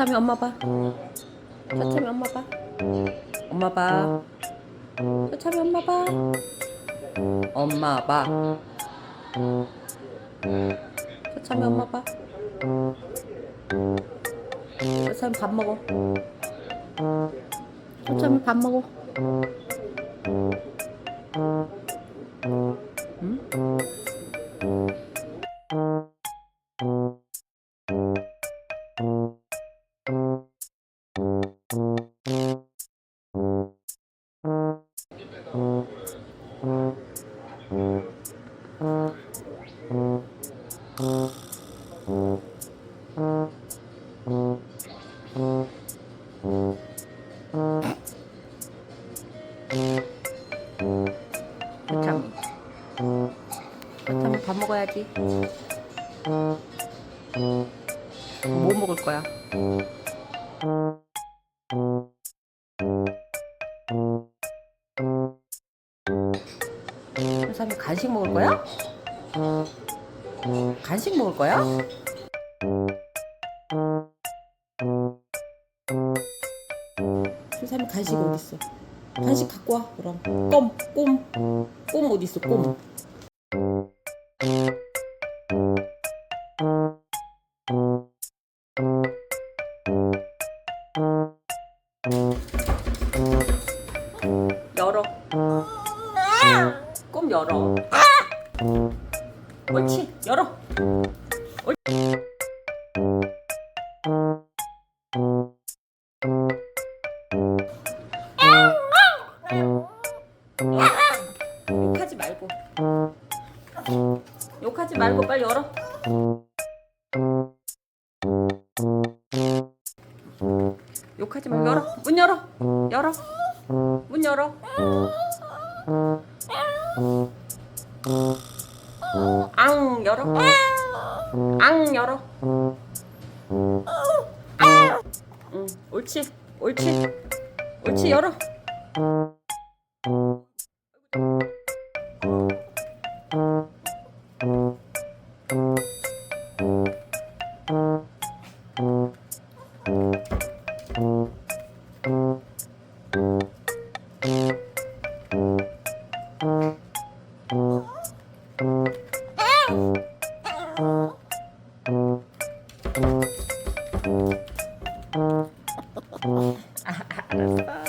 차참이 엄마 봐. 차참이 엄마 봐. 엄마 봐. 차참이 엄마 봐. 엄마 봐. 차참이 엄마 봐. 차참이 밥 먹어. 차참이 밥 먹어. 참, 밥 먹어야지. 뭐 먹을 거야? 삼이 간식 먹을 거야? 간식 먹을 거야? 삼이 간식 어디 있어? 간식 갖고 와 그럼 껌, 꼼, 꼼 어디 있어? 꼼. 열어. 꼼 열어. 옳지, 열어. 옳지. 욕하지 말고. 욕하지 말고 빨리 열어. 욕하지 말고 열어. 문 열어. 열어. 문 열어. 앙 열어. 앙 열어. 응, 옳지. 옳지. 옳지 열어. 알았어.